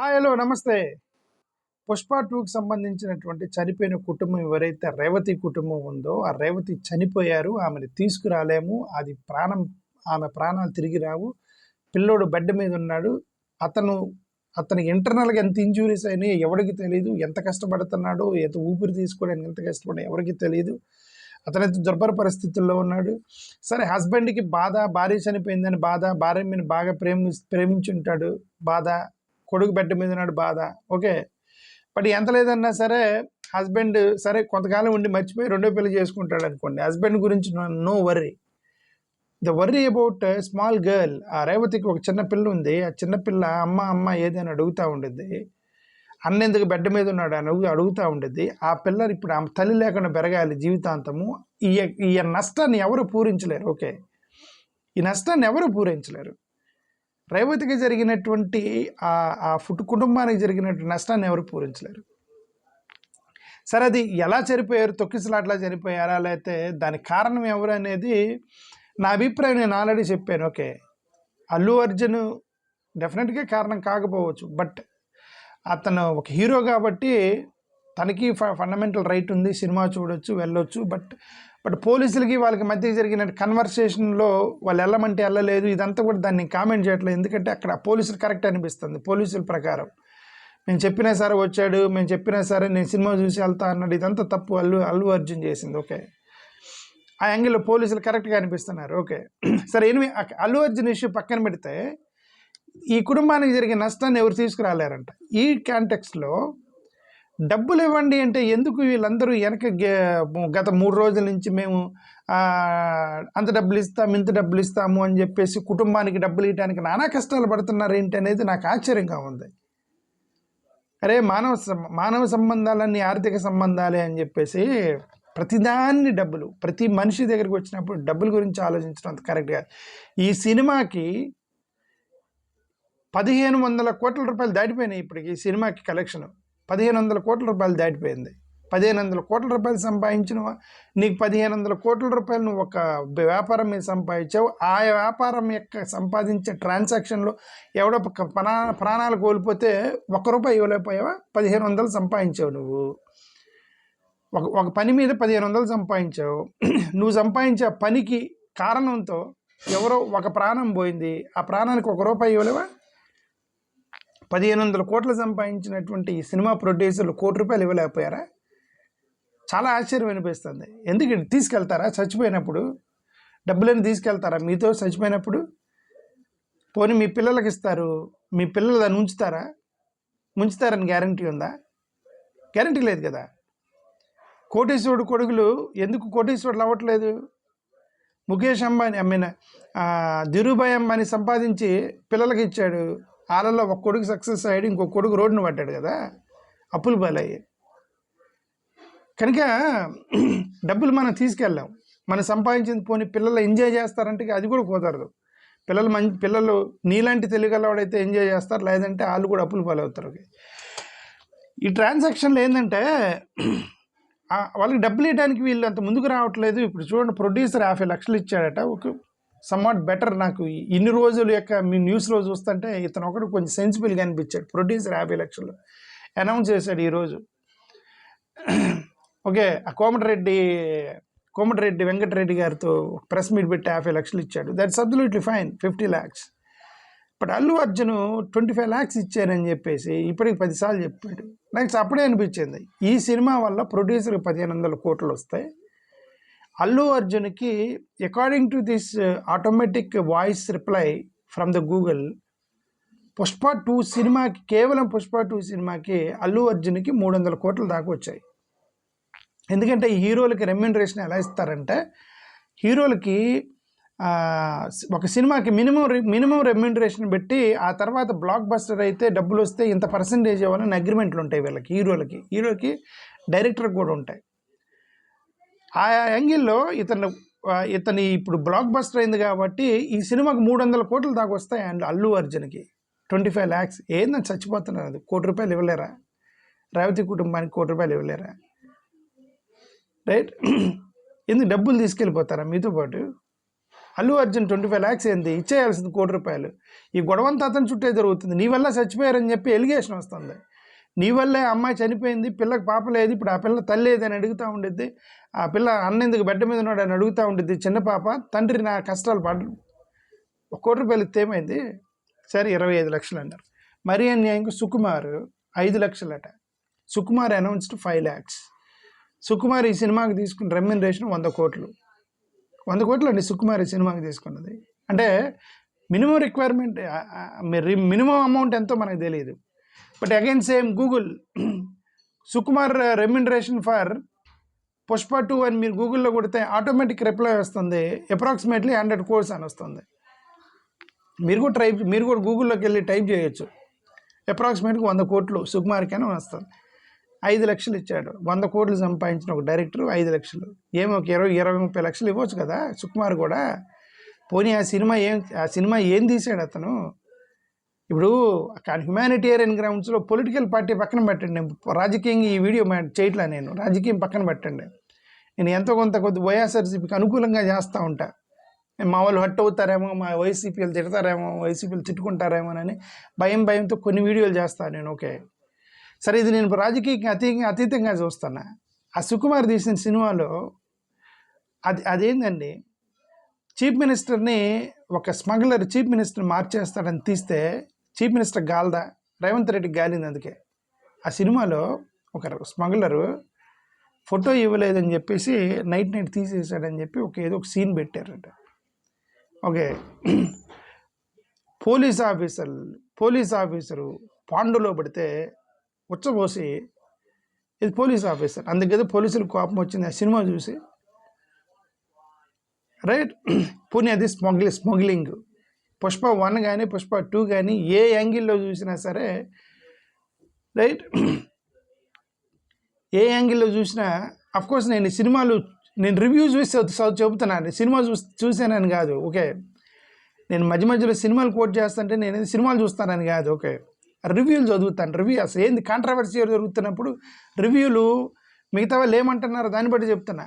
Hi hello నమస్తే. పుష్ప టూకి సంబంధించినటువంటి చనిపోయిన కుటుంబం ఎవరైతే రేవతి కుటుంబం ఉందో ఆ రేవతి చనిపోయారు ఆమెను తీసుకురాలేము అది ప్రాణం ఆమె ప్రాణాలు తిరిగి రావు. పిల్లోడు బెడ్ మీద ఉన్నాడు. అతను అతనికి ఇంటర్నల్గా ఎంత ఇంజూరీస్ అయినాయి ఎవరికి తెలియదు ఎంత కష్టపడుతున్నాడో ఎంత ఊపిరి తీసుకోవడానికి ఎంత కష్టపడి ఎవరికి తెలియదు అతనైతే దుర్భర పరిస్థితుల్లో ఉన్నాడు. సరే హస్బెండ్కి బాధ భార్య చనిపోయిందని బాధ భార్య మీద బాగా ప్రేమి ప్రేమించుంటాడు బాధ. కొడుకు బెడ్ మీద ఉన్నాడు బాధ. ఓకే. బట్ ఎంత లేదన్నా సరే హస్బెండ్ సరే కొంతకాలం ఉండి మర్చిపోయి రెండో పెళ్ళి చేసుకుంటాడు అనుకోండి. హస్బెండ్ గురించి no worry. The worry about small girl. ఆ రేవతికి ఒక చిన్న పిల్ల ఉంది. ఆ చిన్నపిల్ల అమ్మ అమ్మ ఏదైనా అడుగుతూ ఉండేది అన్న ఎందుకు బెడ్ మీద ఉన్నాడు అని అడుగుతూ ఉండిద్ది. ఆ పిల్ల ఇప్పుడు ఆమె తల్లి లేకుండా పెరగాలి జీవితాంతము. ఈ ఈ నష్టాన్ని ఎవరు పూరించలేరు. ఓకే. ఈ నష్టాన్ని ఎవరు పూరించలేరు? రేవతికి జరిగినటువంటి ఆ ఫుట్ కుటుంబానికి జరిగినటువంటి నష్టాన్ని ఎవరు పూరించలేరు? సరే అది ఎలా చనిపోయారు? తొక్కిసలాట్లా చనిపోయారా? లేకపోతే దానికి కారణం ఎవరు అనేది నా అభిప్రాయం నేను ఆల్రెడీ చెప్పాను. ఓకే అల్లు అర్జున్ డెఫినెట్గా కారణం కాకపోవచ్చు. బట్ అతను ఒక హీరో కాబట్టి తనకి ఫండమెంటల్ రైట్ ఉంది. సినిమా చూడొచ్చు వెళ్ళొచ్చు. బట్ బట్ పోలీసులకి వాళ్ళకి మధ్య జరిగిన కన్వర్సేషన్లో వాళ్ళు వెళ్ళమంటే వెళ్ళలేదు ఇదంతా కూడా దాన్ని కామెంట్ చేయట్లేదు. ఎందుకంటే అక్కడ పోలీసులు కరెక్ట్ అనిపిస్తుంది. పోలీసుల ప్రకారం. మేము చెప్పినా సరే వచ్చాడు. మేము చెప్పినా సరే నేను సినిమా చూసి వెళ్తా అన్నాడు. ఇదంతా తప్పు. అల్లు అల్లు అర్జున్ చేసింది. ఓకే. ఆ యాంగిల్లో పోలీసులు కరెక్ట్గా అనిపిస్తున్నారు. ఓకే. సరే ఎనిమి అల్లు అర్జున్ ఇష్యూ పక్కన పెడితే ఈ కుటుంబానికి జరిగే నష్టాన్ని ఎవరు తీసుకురాలేరంట. ఈ కాంటెక్స్లో డబ్బులు ఇవ్వండి అంటే ఎందుకు వీళ్ళందరూ వెనక గత మూడు రోజుల నుంచి మేము అంత డబ్బులు ఇస్తాము ఇంత డబ్బులు ఇస్తాము అని చెప్పేసి కుటుంబానికి డబ్బులు ఇవ్వడానికి నానా కష్టాలు పడుతున్నారు ఏంటి అనేది నాకు ఆశ్చర్యంగా ఉంది. అరే మానవ సం- మానవ సంబంధాలన్నీ ఆర్థిక సంబంధాలే అని చెప్పేసి ప్రతిదాన్ని డబ్బులు ప్రతి మనిషి దగ్గరికి వచ్చినప్పుడు డబ్బుల గురించి ఆలోచించడం అంత కరెక్ట్ కాదు. ఈ సినిమాకి పదిహేను వందల కోట్ల రూపాయలు దాటిపోయినాయి ఇప్పటికి ఈ సినిమాకి కలెక్షన్. పదిహేను వందల కోట్ల రూపాయలు దాటిపోయింది. పదిహేను వందల కోట్ల రూపాయలు సంపాదించిన నీకు పదిహేను వందల కోట్ల రూపాయలు నువ్వు ఒక వ్యాపారం మీద సంపాదించావు. ఆ వ్యాపారం యొక్క సంపాదించే ట్రాన్సాక్షన్లో ఎవడో ప్రాణ ప్రాణాలు కోల్పోతే ఒక రూపాయి ఇవ్వలేకపోయావా? పదిహేను వందలు సంపాదించావు నువ్వు. ఒక ఒక పని మీద పదిహేను వందలు సంపాదించావు. నువ్వు సంపాదించే ఆ పనికి కారణంతో ఎవరో ఒక ప్రాణం పోయింది. ఆ ప్రాణానికి ఒక రూపాయి ఇవ్వలేవా? పదిహేను వందల కోట్లు సంపాదించినటువంటి సినిమా ప్రొడ్యూసర్లు కోటి రూపాయలు ఇవ్వలేకపోయారా? చాలా ఆశ్చర్యం అనిపిస్తుంది. ఎందుకు తీసుకెళ్తారా? చచ్చిపోయినప్పుడు? డబ్బులని తీసుకెళ్తారా? మీతో చచ్చిపోయినప్పుడు? పోనీ మీ పిల్లలకి ఇస్తారు. మీ పిల్లలు దాన్ని ఉంచుతారా? ఉంచుతారని గ్యారంటీ ఉందా? గ్యారంటీ లేదు కదా. కోటేశ్వరుడు కొడుకులు ఎందుకు కోటేశ్వరుడు అవ్వట్లేదు? ముఖేష్ అంబానీ ఐ మీన్ ధీరుభాయ్ అంబానీ సంపాదించి పిల్లలకి ఇచ్చాడు. వాళ్ళలో ఒక కొడుకు సక్సెస్ అయ్యాడు ఇంకో కొడుకు రోడ్డును పట్టాడు కదా. అప్పులు పాలయ్యి కనుక డబ్బులు మనం తీసుకెళ్ళాం. మనం సంపాదించింది పోనీ పిల్లలు ఎంజాయ్ చేస్తారంటే అది కూడా కుదరదు. పిల్లలు మంచి పిల్లలు నీలాంటి తెలియగలవాడైతే ఎంజాయ్ చేస్తారు లేదంటే వాళ్ళు కూడా అప్పులు పాలవుతారు ఈ ట్రాన్సాక్షన్లో ఏంటంటే వాళ్ళకి డబ్బులు ఇవ్వడానికి వీళ్ళు అంత ముందుకు రావట్లేదు. ఇప్పుడు చూడండి ప్రొడ్యూసర్ యాభై లక్షలు ఇచ్చాడట. ఒక సమ్వాట్ బెటర్ నాకు. ఇన్ని రోజుల యొక్క మీ న్యూస్లో చూస్తుంటే ఇతను ఒకడు కొంచెం సెన్సిబుల్గా అనిపించాడు. ప్రొడ్యూసర్ యాభై లక్షలు అనౌన్స్ చేశాడు ఈరోజు ఓకే ఆ కోమటిరెడ్డి కోమటిరెడ్డి వెంకటరెడ్డి గారితో ప్రెస్ మీట్ పెట్టి యాభై లక్షలు ఇచ్చాడు. That's absolutely fine fifty lakhs but Allu Arjun twenty five lakhs ఇచ్చారని చెప్పేసి ఇప్పటికి పదిసార్లు చెప్పాడు. నాకు అప్పుడే అనిపించింది. ఈ సినిమా వల్ల ప్రొడ్యూసర్కి పదిహేను వందల కోట్లు వస్తాయి. అల్లు అర్జున్కి according to this automatic voice reply from the Google Pushpa two సినిమాకి కేవలం పుష్ప టూ సినిమాకి అల్లు అర్జున్కి మూడు వందల కోట్ల దాకా వచ్చాయి. ఎందుకంటే ఈ హీరోలకి రెమ్యూనరేషన్ ఎలా ఇస్తారంటే హీరోలకి ఒక సినిమాకి మినిమం మినిమం రెమ్యూనరేషన్ పెట్టి ఆ తర్వాత బ్లాక్ బస్టర్ అయితే డబ్బులు వస్తే ఇంత పర్సంటేజ్ ఇవ్వాలని అగ్రిమెంట్లు ఉంటాయి వీళ్ళకి హీరోలకి. హీరోకి డైరెక్టర్ కూడా ఉంటాయి. ఆ యాంగిల్లో ఇతను ఇతని ఇప్పుడు బ్లాక్ బస్టర్ అయింది కాబట్టి ఈ సినిమాకి మూడు వందల కోట్లు దాకా వస్తాయి అండ్ అల్లు అర్జున్కి. ట్వంటీ ఫైవ్ ల్యాక్స్ ఏందని చచ్చిపోతున్నాను అది? కోటి రూపాయలు ఇవ్వలేరా? రేవతి కుటుంబానికి కోటి రూపాయలు ఇవ్వలేరా? రైట్? ఎందుకు డబ్బులు తీసుకెళ్ళిపోతారా మీతో పాటు? అల్లు అర్జున్ ట్వంటీ ఫైవ్ ల్యాక్స్ ఏంది? ఇచ్చేయాల్సింది కోటి రూపాయలు. ఈ గొడవంతా అతని చుట్టే జరుగుతుంది. నీ వల్ల చచ్చిపోయారని చెప్పి ఎలిగేషన్ వస్తుంది. నీ వల్లే అమ్మాయి చనిపోయింది పిల్లకి పాప లేదు ఇప్పుడు ఆ పిల్ల తల్లి ఏదని అడుగుతూ ఉండిద్ది. ఆ పిల్ల అన్న ఎందుకు బెడ్ మీద ఉన్నాడు అని అడుగుతూ ఉండిద్ది చిన్న పాప. తండ్రి నా కష్టాలు పడ ఒక కోటి రూపాయలు ఇస్తే ఏమైంది? సరే ఇరవై ఐదు లక్షలు అన్నారు. మరి అన్యాయంగా సుకుమార్ ఐదు లక్షలట. Sukumar announced five lakhs. Sukumar ఈ సినిమాకి తీసుకున్న రెమ్యునరేషన్ వంద కోట్లు. వంద కోట్లు అండి సుకుమార్ ఈ సినిమాకి తీసుకున్నది. అంటే మినిమం రిక్వైర్మెంట్ మినిమం అమౌంట్ ఎంతో మనకు తెలియదు. But again same Google Sukumar remuneration for Pushpa two అని మీరు గూగుల్లో కొడితే ఆటోమేటిక్ రిప్లై వస్తుంది. అప్రాక్సిమేట్లీ హండ్రెడ్ కోర్స్ అని వస్తుంది. మీరు కూడా టైప్ మీరు కూడా గూగుల్లోకి వెళ్ళి టైప్ చేయొచ్చు. అప్రాక్సిమేట్గా వంద కోట్లు సుకుమార్కి అని వస్తుంది. ఐదు లక్షలు ఇచ్చాడు. వంద కోట్లు సంపాదించిన ఒక డైరెక్టర్ ఐదు లక్షలు. ఏమో ఒక ఇరవై ఇరవై ముప్పై లక్షలు ఇవ్వచ్చు కదా సుకుమార్ కూడా. పోనీ ఆ సినిమా ఏం ఆ సినిమా ఏం తీసాడు అతను? ఇప్పుడు హ్యుమానిటేరియన్ గ్రౌండ్స్లో పొలిటికల్ పార్టీ పక్కన పెట్టండి. రాజకీయంగా ఈ వీడియో మా- చేయట్లా నేను. రాజకీయం పక్కన పెట్టండి. నేను ఎంతో కొంత కొద్ది వైఎస్ఆర్సీపీకి అనుకూలంగా చేస్తూ ఉంటా. మా వాళ్ళు హట్ అవుతారేమో మా వైసీపీలు తిడతారేమో వైసీపీలు తిట్టుకుంటారేమో అని భయం భయంతో కొన్ని వీడియోలు చేస్తాను నేను ఓకే. సరే ఇది నేను రాజకీయంగా అతీతంగా అతీతంగా చూస్తాను ఆ సుకుమార్ తీసిన సినిమాలో అది అదేంటండి చీఫ్ మినిస్టర్ని ఒక స్మగ్లర్ చీఫ్ మినిస్టర్ మార్చేస్తాడని తీస్తే చీఫ్ మినిస్టర్ గాల్దా రేవంత్ రెడ్డి గాలింది అందుకే ఆ సినిమాలో ఒక స్మగ్లరు ఫోటో ఇవ్వలేదని చెప్పేసి నైట్ నైట్ తీసేసాడని చెప్పి ఒక ఏదో ఒక సీన్ పెట్టారట. Okay. Police officer police officer పాండులో పడితే ఉచ్చబోసి ఇది పోలీస్ ఆఫీసర్ అందుకే పోలీసులకు కోపం వచ్చింది ఆ సినిమా చూసి. రైట్. పోనీ అది స్మగ్లింగ్ స్మగ్లింగ్. పుష్ప వన్ కానీ పుష్ప టూ కానీ ఏ యాంగిల్లో చూసినా సరే రైట్? ఏ యాంగిల్లో చూసినా అఫ్కోర్స్ నేను సినిమాలు నేను రివ్యూ చూసి చెబుతున్నాను. సినిమా చూ చూసానని కాదు ఓకే? నేను మధ్య మధ్యలో సినిమాలు కోట్ చేస్తుంటే నేను సినిమాలు చూస్తానని కాదు ఓకే? రివ్యూలు చదువుతాను. రివ్యూ అసలు ఏంది? కాంట్రవర్సీ జరుగుతున్నప్పుడు రివ్యూలు మిగతా వాళ్ళు ఏమంటున్నారో దాన్ని బట్టి చెప్తున్నా.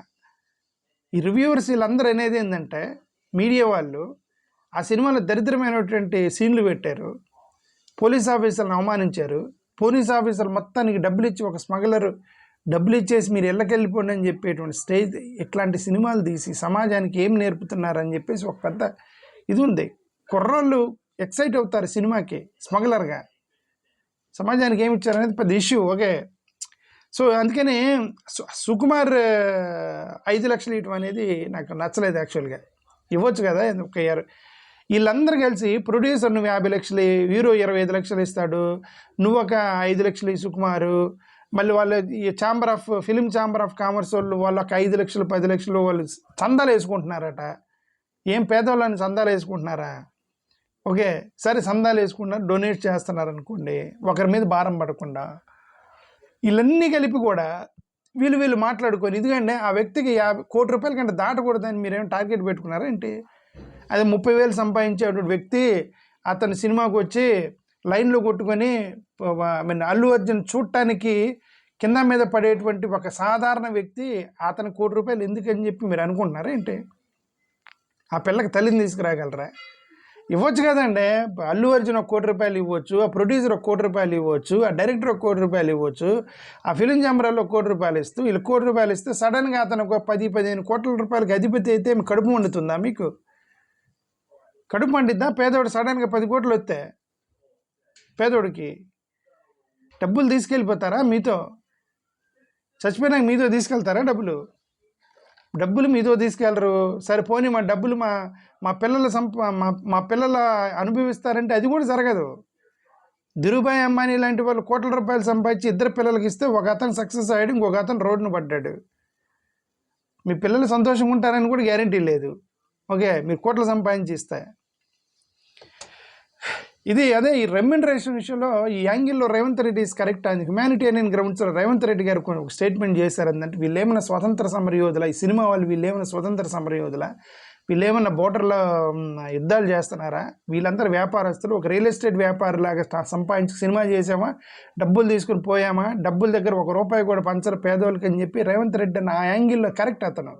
ఈ రివ్యూవర్స్ వీళ్ళందరూ అనేది ఏంటంటే మీడియా వాళ్ళు ఆ సినిమాలో దరిద్రమైనటువంటి సీన్లు పెట్టారు. పోలీస్ ఆఫీసర్ని అవమానించారు. పోలీస్ ఆఫీసర్ మొత్తానికి డబ్బులు ఇచ్చి ఒక స్మగ్లర్ డబ్బులు ఇచ్చేసి మీరు ఎల్లకెళ్ళిపోండి అని చెప్పేటువంటి స్టేజ్ ఇట్లాంటి సినిమాలు తీసి సమాజానికి ఏం నేర్పుతున్నారని చెప్పేసి ఒక పెద్ద ఇది ఉంది కుర్రోళ్ళు ఎక్సైట్ అవుతారు సినిమాకి స్మగ్లర్గా. సమాజానికి ఏమి ఇచ్చారనేది పెద్ద ఇష్యూ ఓకే. సో అందుకని సుకుమార్ ఐదు లక్షలు ఇవ్వడం అనేది నాకు నచ్చలేదు యాక్చువల్గా. ఇవ్వచ్చు కదా ఒక ఇయర్ వీళ్ళందరూ కలిసి ప్రొడ్యూసర్ నువ్వు యాభై లక్షలు హీరో ఇరవై ఐదు లక్షలు ఇస్తాడు. నువ్వు ఒక ఐదు లక్షలు సుకుమారు. మళ్ళీ వాళ్ళు ఈ chamber of film chamber of commerce వాళ్ళు వాళ్ళు ఒక ఐదు లక్షలు పది లక్షలు వాళ్ళు చందాలు వేసుకుంటున్నారట. ఏం పేదవాళ్ళని చందాలు వేసుకుంటున్నారా? ఓకే సరే చందాలు వేసుకుంటున్నారు డొనేట్ చేస్తున్నారు అనుకోండి ఒకరి మీద భారం పడకుండా. వీళ్ళన్నీ కలిపి కూడా వీళ్ళు వీళ్ళు మాట్లాడుకొని ఎందుకంటే ఆ వ్యక్తికి యాభై కోటి రూపాయల కంటే దాటకూడదని మీరేం టార్గెట్ పెట్టుకున్నారా ఏంటి? అదే ముప్పై వేలు సంపాదించేటువంటి వ్యక్తి అతని సినిమాకు వచ్చి లైన్లో కొట్టుకొని ఐ మీన్ అల్లు అర్జున్ చూడటానికి కింద మీద పడేటువంటి ఒక సాధారణ వ్యక్తి అతని కోటి రూపాయలు ఎందుకని చెప్పి మీరు అనుకుంటున్నారా ఏంటి? ఆ పిల్లకి తల్లిని తీసుకురాగలరా? ఇవ్వచ్చు కదండి. అల్లు అర్జున్ ఒక కోటి రూపాయలు ఇవ్వచ్చు ఆ ప్రొడ్యూసర్ ఒక కోటి రూపాయలు ఇవ్వచ్చు ఆ డైరెక్టర్ ఒక కోటి రూపాయలు ఇవ్వచ్చు ఆ ఫిలిం ఛాంబర్లో ఒక కోటి రూపాయలు ఇస్తూ వీళ్ళు కోటి రూపాయలు ఇస్తే సడన్గా అతను ఒక పది పదిహేను కోట్ల రూపాయలకి అధిపతి అయితే మీకు కడుపు వండుతుందా మీకు? కడుపు పండిద్దా పేదోడు సడన్గా పది కోట్లు వస్తే పేదోడికి డబ్బులు తీసుకెళ్ళిపోతారా మీతో? చచ్చిపోయినాక మీతో తీసుకెళ్తారా డబ్బులు? డబ్బులు మీతో తీసుకెళ్ళరు. సరే పోనీ మా డబ్బులు మా మా పిల్లల సంప మా మా పిల్లల అనుభవిస్తారంటే అది కూడా జరగదు. ధీరుభాయ్ అంబానీ లాంటి వాళ్ళు కోట్ల రూపాయలు సంపాదించి ఇద్దరు పిల్లలకి ఇస్తే ఒక అతను సక్సెస్ అయ్యాడు ఇంకొక అతను రోడ్డును పడ్డాడు. మీ పిల్లలు సంతోషంగా ఉంటారని కూడా గ్యారంటీ లేదు. ఓకే మీరు కోట్లు సంపాదించి ఇస్తే. ఇది అదే ఈ రెమ్యునరేషన్ విషయంలో ఈ యాంగిల్లో రేవంత్ రెడ్డి ఈస్ కరెక్ట్ అని హ్యుమానిటేరియన్ గ్రౌండ్స్లో రేవంత్ రెడ్డి గారు ఒక స్టేట్మెంట్ చేశారు అంటే వీళ్ళు ఏమైనా స్వతంత్ర సమరయోధుల ఈ సినిమా వాళ్ళు వీళ్ళు ఏమైనా స్వతంత్ర సమరయోధుల వీళ్ళు ఏమన్నా బోర్డర్లో యుద్ధాలు చేస్తున్నారా? వీళ్ళందరూ వ్యాపారస్తులు ఒక రియల్ ఎస్టేట్ వ్యాపారిలాగా లాగా సంపాదించి సినిమా చేసామా డబ్బులు తీసుకుని పోయామా? డబ్బుల దగ్గర ఒక రూపాయి కూడా పంచరు పేదోళ్ళకి అని చెప్పి రేవంత్ రెడ్డి అన్న ఆ యాంగిల్లో కరెక్ట్ అతను.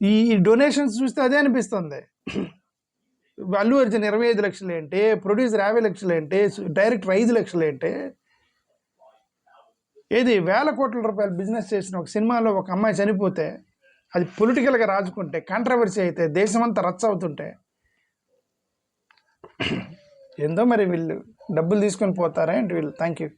ఈ డొనేషన్స్ చూస్తే అదే అనిపిస్తుంది. అల్లు అర్జున్ ఇరవై ఐదు లక్షలు ఏంటి ప్రొడ్యూసర్ యాభై లక్షలు ఏంటి డైరెక్టర్ ఐదు లక్షలు ఏంటి ఏది వేల కోట్ల రూపాయల బిజినెస్ చేసిన ఒక సినిమాలో ఒక అమ్మాయి చనిపోతే అది పొలిటికల్గా రాజుకుంటే కాంట్రవర్సీ అయితే దేశమంతా రచ్చ అవుతుంటే ఏందో మరి వీళ్ళు డబ్బులు తీసుకొని పోతారా ఏంటి వీళ్ళు? Thank you